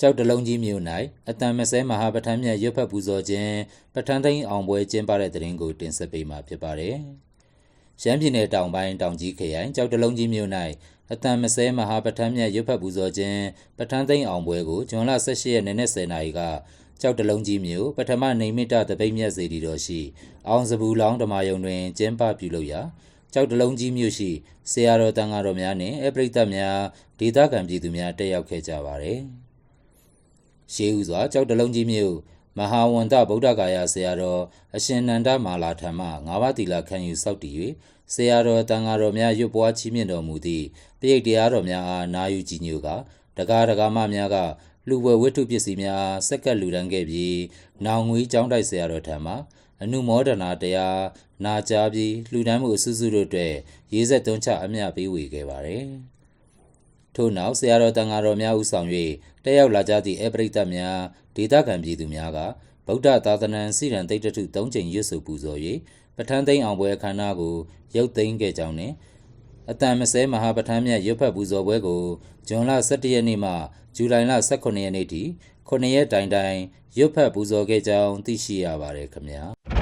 ကြောက်တလုံးကြီးမြို့၌အတန်မဆဲမဟာပဋ္ဌာန်းမြတ်ရွတ်ဖတ်ပူဇော်ခြင်းပဋ္ဌာန်းသိမ်းအောင်ပွဲကျင်းပတဲ့တဲ့ရင်ကိုတင်ဆက်ပေးမှာဖြစ်ပါတယ်။ရှမ်းပြည်နယ်တောင်ပိုင်းတောင်ကြီးခရိုင်ကြောက်တလုံးကြီးမြို့၌အတန်မဆဲမဟာပဋ္ဌာန်းမြတ်ရွတ်ဖတ်ပူဇော်ခြင်းပဋ္ဌာန်းသိမ်းအောင်ပွဲကိုဇွန်လ18ရက်နေ့နဲ့10နာရီကကြောက်တလုံးကြီးမြို့ပထမနေမိတတပိတ်မြတ်စေတီတော်ရှိအောင်စပူလောင်းဓမ္မယုံတွင်ကျင်းပပြုလုပ်ရာကြောက်တလုံးကြီးမြို့ရှိဆရာတော်တန်ဃာတော်များနှင့်အပရိသတ်များဒေသခံပြည်သူများတက်ရောက်ခဲ့ကြပါသည်။ ရှေးဥစွာကြောက်တလုံးကြီးမြို့မဟာဝန္တဗုဒ္ဓဂါယဆရာတော်အရှင်နန္ဒမာလာထံမှငါးပါးတီလာခံယူစောက်တည်၍ဆရာတော်တန်ဃာတော်များရွတ်ပွားချီးမြှင့်တော်မူသည့်ပြိဋ္ဌတရားတော်များအားနာယူကြည်ညိုကတက္ကရာဒဂမများကလူဝဲဝတ္ထုပစ္စည်းများအားဆက်ကပ်လူဒန်းခဲ့ပြီးနောင်ငွေကျောင်းတိုက်ဆရာတော်ထံမှအနုမောဒနာတရားနာကြားပြီးလှူဒန်းမှုအစုစုတို့အတွက်ရေးဆက်သွင်းချအမျှပေးဝေခဲ့ပါသည် ထို့နောက်ဆရာတော်တန်ဃာတော်များဦးဆောင်၍တက်ရောက်လာကြသည့်အပရိသတ်များဒေသခံပြည်သူများကဗုဒ္ဓသာသနာစီရန်တိတ်တထု၃ချိန်ရွတ်ဆိုပူဇော်၍ပဋ္ဌာန်းသိမ်းအောင်ပွဲအခမ်းအနားကိုရုပ်သိမ်းခဲ့ကြောင်းနှင့်အတန်မဆဲမဟာပဋ္ဌာန်းမြတ်ရွတ်ဖတ်ပူဇော်ပွဲကိုဇွန်လ17ရက်နေ့မှဇူလိုင်လ18ရက်နေ့ထိ9ရက်တိုင်တိုင်ရွတ်ဖတ်ပူဇော်ခဲ့ကြောင်းသိရှိရပါတယ်ခင်ဗျာ